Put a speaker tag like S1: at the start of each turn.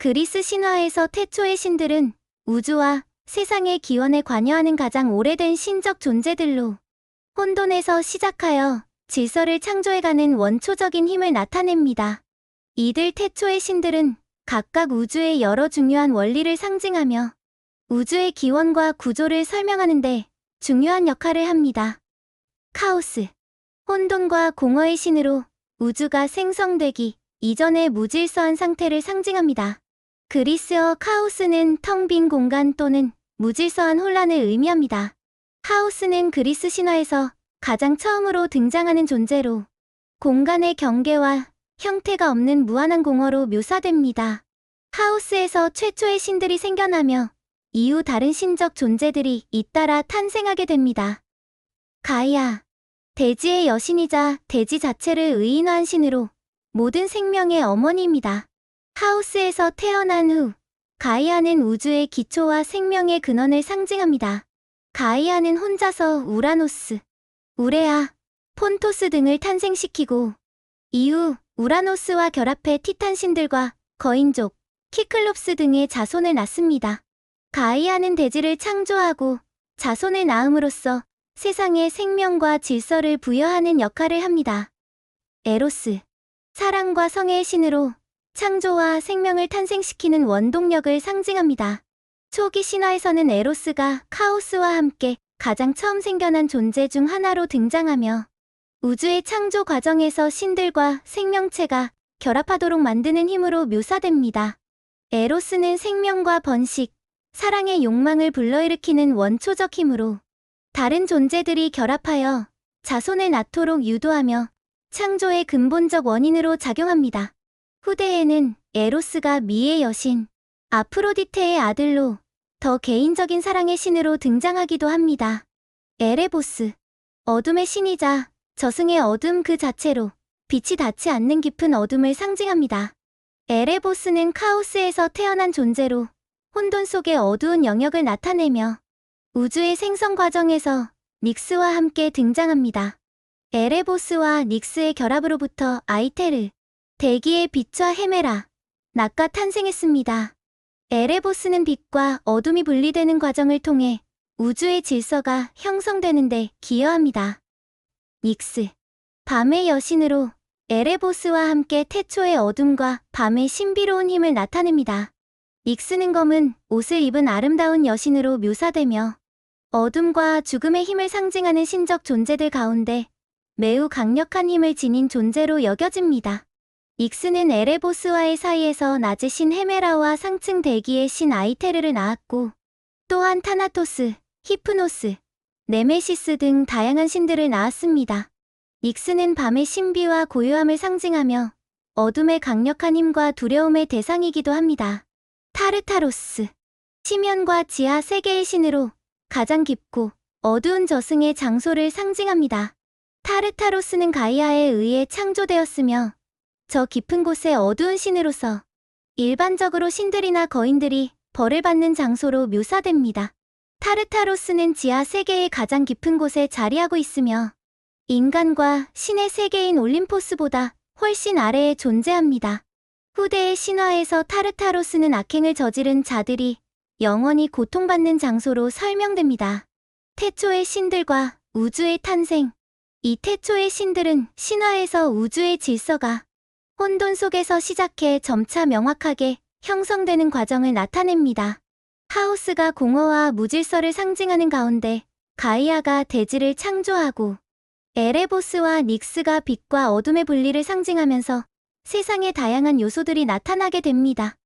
S1: 그리스 신화에서 태초의 신들은 우주와 세상의 기원에 관여하는 가장 오래된 신적 존재들로 혼돈에서 시작하여 질서를 창조해가는 원초적인 힘을 나타냅니다. 이들 태초의 신들은 각각 우주의 여러 중요한 원리를 상징하며 우주의 기원과 구조를 설명하는데 중요한 역할을 합니다. 카오스. 혼돈과 공허의 신으로 우주가 생성되기 이전의 무질서한 상태를 상징합니다. 그리스어 카오스는 텅 빈 공간 또는 무질서한 혼란을 의미합니다. 카오스는 그리스 신화에서 가장 처음으로 등장하는 존재로 공간의 경계와 형태가 없는 무한한 공허로 묘사됩니다. 하우스에서 최초의 신들이 생겨나며 이후 다른 신적 존재들이 잇따라 탄생하게 됩니다. 가이아. 대지의 여신이자 대지 자체를 의인화한 신으로 모든 생명의 어머니입니다. 하우스에서 태어난 후 가이아는 우주의 기초와 생명의 근원을 상징합니다. 가이아는 혼자서 우라노스, 우레아, 폰토스 등을 탄생시키고 이후 우라노스와 결합해 티탄 신들과 거인족, 키클롭스 등의 자손을 낳습니다. 가이아는 대지를 창조하고 자손을 낳음으로써 세상에 생명과 질서를 부여하는 역할을 합니다. 에로스. 사랑과 성의 신으로 창조와 생명을 탄생시키는 원동력을 상징합니다. 초기 신화에서는 에로스가 카오스와 함께 가장 처음 생겨난 존재 중 하나로 등장하며 우주의 창조 과정에서 신들과 생명체가 결합하도록 만드는 힘으로 묘사됩니다. 에로스는 생명과 번식, 사랑의 욕망을 불러일으키는 원초적 힘으로 다른 존재들이 결합하여 자손을 낳도록 유도하며 창조의 근본적 원인으로 작용합니다. 후대에는 에로스가 미의 여신, 아프로디테의 아들로 더 개인적인 사랑의 신으로 등장하기도 합니다. 에레보스, 어둠의 신이자 저승의 어둠 그 자체로 빛이 닿지 않는 깊은 어둠을 상징합니다. 에레보스는 카오스에서 태어난 존재로 혼돈 속의 어두운 영역을 나타내며 우주의 생성 과정에서 닉스와 함께 등장합니다. 에레보스와 닉스의 결합으로부터 아이테르, 대기의 빛과 헤메라, 낙가 탄생했습니다. 에레보스는 빛과 어둠이 분리되는 과정을 통해 우주의 질서가 형성되는데 기여합니다. 닉스, 밤의 여신으로 에레보스와 함께 태초의 어둠과 밤의 신비로운 힘을 나타냅니다. 닉스는 검은 옷을 입은 아름다운 여신으로 묘사되며 어둠과 죽음의 힘을 상징하는 신적 존재들 가운데 매우 강력한 힘을 지닌 존재로 여겨집니다. 닉스는 에레보스와의 사이에서 낮의 신 헤메라와 상층 대기의 신 아이테르를 낳았고 또한 타나토스, 히프노스, 네메시스 등 다양한 신들을 낳았습니다. 닉스는 밤의 신비와 고요함을 상징하며 어둠의 강력한 힘과 두려움의 대상이기도 합니다. 타르타로스. 치면과 지하 세계의 신으로 가장 깊고 어두운 저승의 장소를 상징합니다. 타르타로스는 가이아에 의해 창조되었으며 저 깊은 곳의 어두운 신으로서 일반적으로 신들이나 거인들이 벌을 받는 장소로 묘사됩니다. 타르타로스는 지하 세계의 가장 깊은 곳에 자리하고 있으며 인간과 신의 세계인 올림포스보다 훨씬 아래에 존재합니다. 후대의 신화에서 타르타로스는 악행을 저지른 자들이 영원히 고통받는 장소로 설명됩니다. 태초의 신들과 우주의 탄생. 이 태초의 신들은 신화에서 우주의 질서가 혼돈 속에서 시작해 점차 명확하게 형성되는 과정을 나타냅니다. 하우스가 공허와 무질서를 상징하는 가운데 가이아가 대지를 창조하고 에레보스와 닉스가 빛과 어둠의 분리를 상징하면서 세상의 다양한 요소들이 나타나게 됩니다.